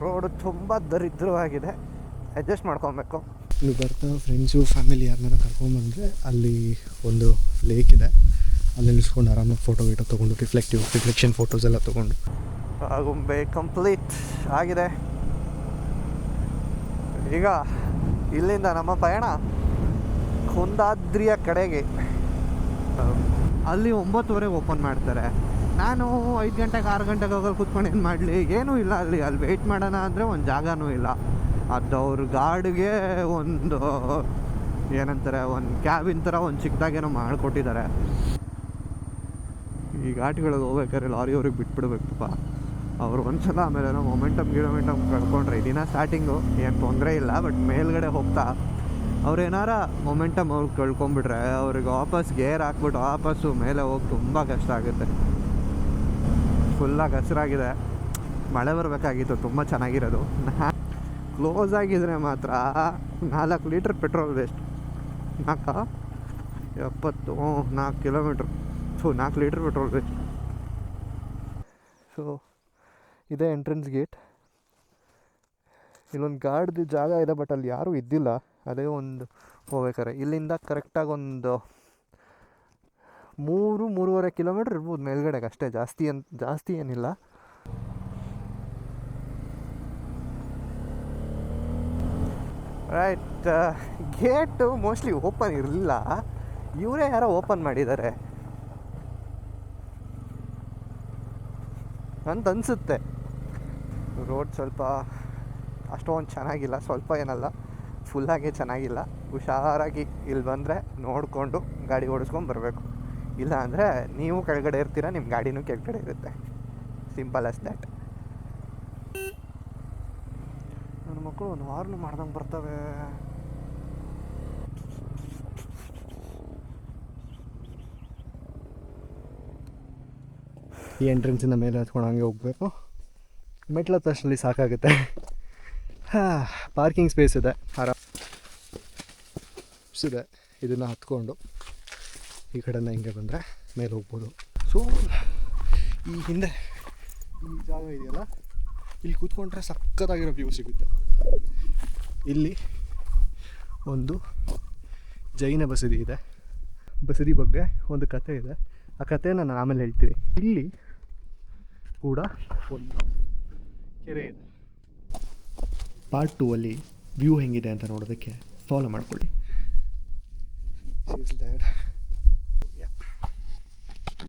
Road ತುಂಬ ದರಿದ್ರವಾಗಿದೆ. Adjust ಮಾಡ್ಕೊಬೇಕು. ನೀವು ಬರ್ತಾ ಫ್ರೆಂಡ್ಸು ಫ್ಯಾಮಿಲಿ ಯಾರನ್ನ ಕರ್ಕೊಂಬಂದರೆ ಅಲ್ಲಿ ಒಂದು ಲೇಕ್ ಇದೆ. ಅಲ್ಲಿ ನಿಲ್ಸ್ಕೊಂಡು ಆರಾಮಾಗಿ ಫೋಟೋ ಗೀಟೋ ತೊಗೊಂಡು ರಿಫ್ಲೆಕ್ಟಿವ್ ರಿಫ್ಲೆಕ್ಷನ್ ಫೋಟೋಸ್ ಎಲ್ಲ ತೊಗೊಂಡು. ಆಗುಂಬೆ ಕಂಪ್ಲೀಟ್ ಆಗಿದೆ. ಈಗ ಇಲ್ಲಿಂದ ನಮ್ಮ ಪಯಣ ಕುಂದಾದ್ರಿಯ ಕಡೆಗೆ. ಅಲ್ಲಿ ಒಂಬತ್ತುವರೆಗೆ ಓಪನ್ ಮಾಡ್ತಾರೆ. ನಾನು ಐದು ಗಂಟೆಗೆ ಆರು ಗಂಟೆಗೆ ಹೋಗಲು ಕೂತ್ಕೊಂಡು ಏನು ಮಾಡಲಿ? ಏನೂ ಇಲ್ಲ ಅಲ್ಲಿ. ಅಲ್ಲಿ ವೆಯ್ಟ್ ಮಾಡೋಣ ಅಂದರೆ ಒಂದು ಜಾಗನೂ ಇಲ್ಲ. ಅದು ಅವ್ರ ಗಾಡಿಗೆ ಒಂದು ಏನಂತಾರೆ, ಒಂದು ಕ್ಯಾಬಿನ್ ಥರ ಒಂದು ಚಿಕ್ಕದಾಗೇನೋ ಮಾಡಿಕೊಟ್ಟಿದ್ದಾರೆ ಈ ಘಾಟ್ಗಳಿಗೆ ಹೋಗ್ಬೇಕಾದ್ರೆ ಲಾರಿ ಅವ್ರಿಗೆ ಬಿಟ್ಬಿಡ್ಬೇಕಪ್ಪ ಅವ್ರು ಒಂದ್ಸಲ ಆಮೇಲೆ ಏನೋ ಮೊಮೆಂಟಮ್ ಗಿಡಮೆಂಟಮ್ ಕಳ್ಕೊಂಡ್ರೆ. ದಿನ ಸ್ಟಾರ್ಟಿಂಗು ಏನು ತೊಂದರೆ ಇಲ್ಲ ಬಟ್ ಮೇಲ್ಗಡೆ ಹೋಗ್ತಾ. ಅವ್ರು ಏನಾರ ಮೊಮೆಂಟಮ್ ಅವ್ರು ಕಳ್ಕೊಂಬಿಟ್ರೆ, ಅವ್ರಿಗೆ ವಾಪಸ್ ಗೇರ್ ಹಾಕ್ಬಿಟ್ಟು ವಾಪಸ್ಸು ಮೇಲೆ ಹೋಗಿ ತುಂಬ ಕಷ್ಟ ಆಗುತ್ತೆ. ಫುಲ್ಲಾಗಿ ಹಸಿರಾಗಿದೆ. ಮಳೆ ಬರಬೇಕಾಗಿತ್ತು, ತುಂಬ ಚೆನ್ನಾಗಿರೋದು. ಕ್ಲೋಸ್ ಆಗಿದ್ರೆ ಮಾತ್ರ ನಾಲ್ಕು ಲೀಟ್ರ್ ಪೆಟ್ರೋಲ್ ವೇಸ್ಟ್ ನಾಲ್ಕ ಎಪ್ಪತ್ತು ನಾಲ್ಕು ಕಿಲೋಮೀಟ್ರ್ ಸೊ ನಾಲ್ಕು ಲೀಟ್ರ್ ಪೆಟ್ರೋಲ್ ವೇಸ್ಟ್ ಸೊ ಇದೇ ಎಂಟ್ರೆನ್ಸ್ ಗೇಟ್ ಇಲ್ಲೊಂದು ಗಾಡ್ದು ಜಾಗ ಇದೆ ಬಟ್ ಅಲ್ಲಿ ಯಾರೂ ಇದ್ದಿಲ್ಲ. ಅದೇ ಒಂದು ಹೋಗ್ಬೇಕಾರೆ ಇಲ್ಲಿಂದ ಕರೆಕ್ಟಾಗಿ ಒಂದು ಮೂರು, ಮೂರುವರೆ ಕಿಲೋಮೀಟ್ರ್ ಇರ್ಬೋದು ಮೇಲ್ಗಡೆಗೆ ಅಷ್ಟೇ. ಜಾಸ್ತಿ ಅಂತ ಜಾಸ್ತಿ ಏನಿಲ್ಲ. ರೈಟ್ ಗೇಟು ಮೋಸ್ಟ್ಲಿ ಓಪನ್ ಇರಲಿಲ್ಲ. ಇವರೇ ಯಾರೋ ಓಪನ್ ಮಾಡಿದ್ದಾರೆ. ಅಂತ ಅನಿಸುತ್ತೆ ರೋಡ್ ಸ್ವಲ್ಪ ಅಷ್ಟೊಂದು ಚೆನ್ನಾಗಿಲ್ಲ, ಸ್ವಲ್ಪ ಏನಲ್ಲ. ಫುಲ್ಲಾಗಿ ಚೆನ್ನಾಗಿಲ್ಲ. ಹುಷಾರಾಗಿ ಇಲ್ಲಿ ಬಂದರೆ ನೋಡಿಕೊಂಡು ಗಾಡಿ ಓಡಿಸ್ಕೊಂಡು ಬರಬೇಕು. ಇಲ್ಲ ಅಂದರೆ ನೀವು ಕೆಳಗಡೆ ಇರ್ತೀರ ನಿಮ್ಮ ಗಾಡಿನೂ ಕೆಳಗಡೆ ಇರುತ್ತೆ. ಸಿಂಪಲ್ ಅಸ್ ದ್ಯಾಟ್ ನನ್ನ ಮಕ್ಕಳು ಒಂದು ವಾರ್ನು ಮಾಡ್ದಂಗೆ ಬರ್ತವೆ. ಈ ಎಂಟ್ರೆನ್ಸಿಂದ ಮೇಲೆ ಹತ್ಕೊಂಡು ಹಂಗೆ ಹೋಗಬೇಕು. ಮೆಟ್ಲ ತಕ್ಷಣದಲ್ಲಿ ಸಾಕಾಗುತ್ತೆ. ಹಾಂ ಪಾರ್ಕಿಂಗ್ ಸ್ಪೇಸ್ ಇದೆ. ಆರಾಮ್. ಇದೆ. ಇದನ್ನು ಹತ್ಕೊಂಡು. ಈ ಕಡೆಯಿಂದ ಹಿಂಗೆ ಬಂದರೆ ಮೇಲೆ ಹೋಗ್ಬೋದು. ಸೊ ಈ ಹಿಂದೆ ಈ ಜಾಗ ಇದೆಯಲ್ಲ, ಇಲ್ಲಿ ಕೂತ್ಕೊಂಡ್ರೆ ಸಖತ್ತಾಗಿರೋ ವ್ಯೂ ಸಿಗುತ್ತೆ. ಇಲ್ಲಿ ಒಂದು ಜೈನ ಬಸದಿ ಇದೆ. ಬಸದಿ ಬಗ್ಗೆ ಒಂದು ಕತೆ ಇದೆ. ಆ ಕಥೆನ ನಾನು ಆಮೇಲೆ ಹೇಳ್ತೀನಿ. ಇಲ್ಲಿ ಕೂಡ ಒಂದು ಕೆರೆ ಇದೆ. ಪಾರ್ಟ್ ಟೂ ಅಲ್ಲಿ ವ್ಯೂ ಹೆಂಗಿದೆ ಅಂತ ನೋಡೋದಕ್ಕೆ ಫಾಲೋ ಮಾಡ್ಕೊಳ್ಳಿ.